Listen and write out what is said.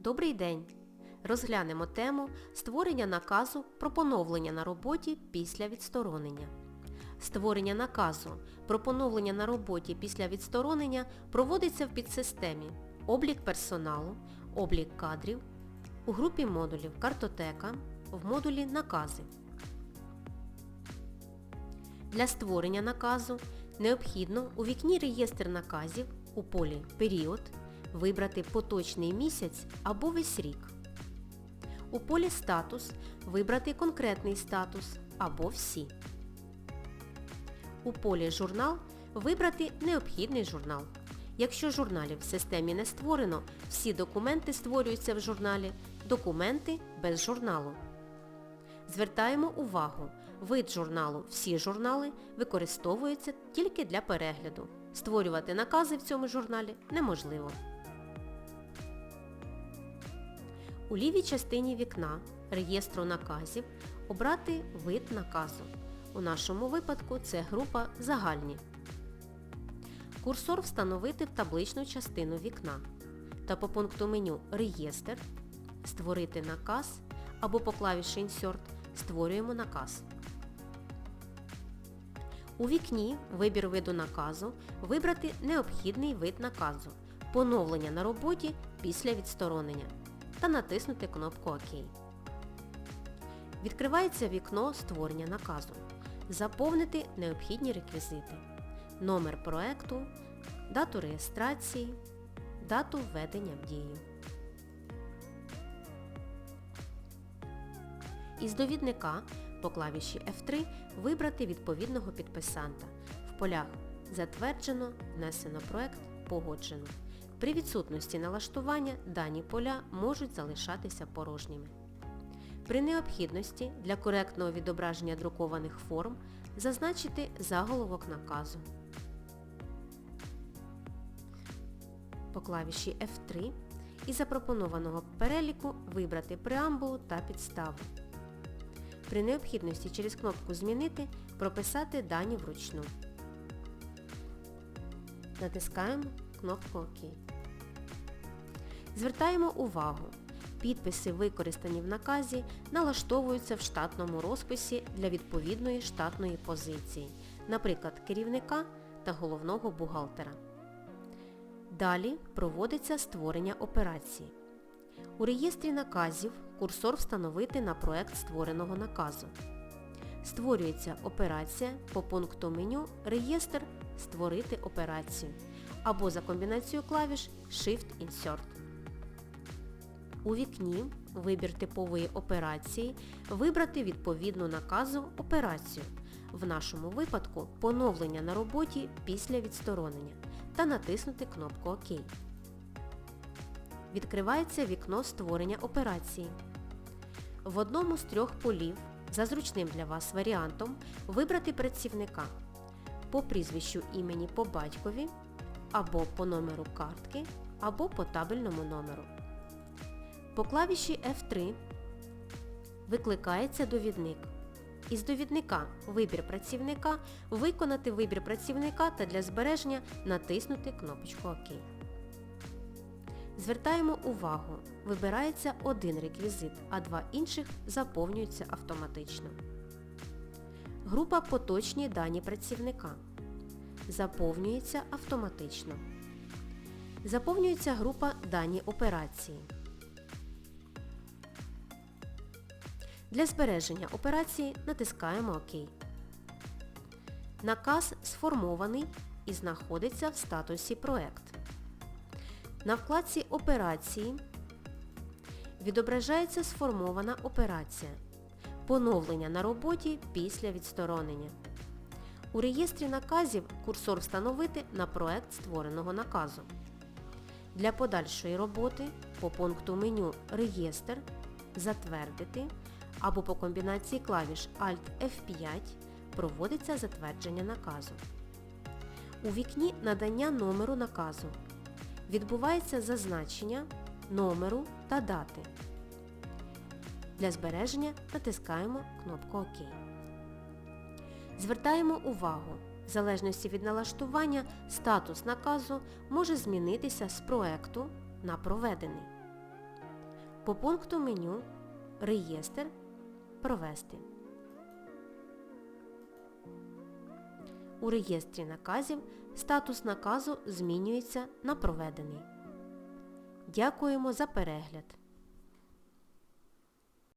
Добрий день! Розглянемо тему створення наказу про поновлення на роботі після відсторонення. Створення наказу про поновлення на роботі після відсторонення проводиться в підсистемі облік персоналу, облік кадрів, у групі модулів картотека, в модулі накази. Для створення наказу необхідно у вікні реєстр наказів у полі Період вибрати поточний місяць або весь рік. У полі Статус вибрати конкретний статус або всі. У полі Журнал вибрати необхідний журнал. Якщо журналів в системі не створено, всі документи створюються в журналі Документи без журналу. Звертаємо увагу, вид журналу «Всі журнали» використовується тільки для перегляду. Створювати накази в цьому журналі неможливо. У лівій частині вікна реєстру наказів обрати вид наказу. У нашому випадку це група Загальні. Курсор встановити в табличну частину вікна та по пункту меню Реєстр Створити наказ або по клавіші Insert створюємо наказ. У вікні Вибір виду наказу вибрати необхідний вид наказу Поновлення на роботі після відсторонення та натиснути кнопку ОК. Відкривається вікно створення наказу. Заповнити необхідні реквізити. Номер проекту, дату реєстрації, дату введення в дію. Із довідника по клавіші F3 вибрати відповідного підписанта. В полях Затверджено, внесено проект, погоджено. При відсутності налаштування дані поля можуть залишатися порожніми. При необхідності для коректного відображення друкованих форм зазначити заголовок наказу. По клавіші F3 із запропонованого переліку вибрати преамбулу та підставу. При необхідності через кнопку Змінити прописати дані вручну. Натискаємо кнопку ОК. Звертаємо увагу, підписи, використані в наказі, налаштовуються в штатному розписі для відповідної штатної позиції, наприклад, керівника та головного бухгалтера. Далі проводиться створення операції. У реєстрі наказів курсор встановити на проект створеного наказу. Створюється операція по пункту меню Реєстр Створити операцію або за комбінацією клавіш Shift-Insert. У вікні Вибір типової операції вибрати відповідну наказу операцію, в нашому випадку поновлення на роботі після відсторонення та натиснути кнопку ОК. Відкривається вікно створення операції. В одному з трьох полів за зручним для вас варіантом вибрати працівника по прізвищу імені по батькові або по номеру картки, або по табельному номеру. По клавіші F3 викликається довідник. Із довідника Вибір працівника виконати вибір працівника та для збереження натиснути кнопочку ОК. Звертаємо увагу, вибирається один реквізит, а два інших заповнюються автоматично. Група Поточні дані працівника. Заповнюється автоматично. Заповнюється група Дані операції. Для збереження операції натискаємо ОК. Наказ сформований і знаходиться в статусі Проект. На вкладці Операції відображається сформована операція. Поновлення на роботі після відсторонення. У реєстрі наказів курсор встановити на проект створеного наказу. Для подальшої роботи по пункту меню Реєстр Затвердити або по комбінації клавіш Alt F5 проводиться затвердження наказу. У вікні Надання номеру наказу відбувається зазначення номеру та дати. Для збереження натискаємо кнопку ОК. Звертаємо увагу, в залежності від налаштування статус наказу може змінитися з проекту на проведений. По пункту меню Реєстр Провести. У реєстрі наказів статус наказу змінюється на проведений. Дякуємо за перегляд!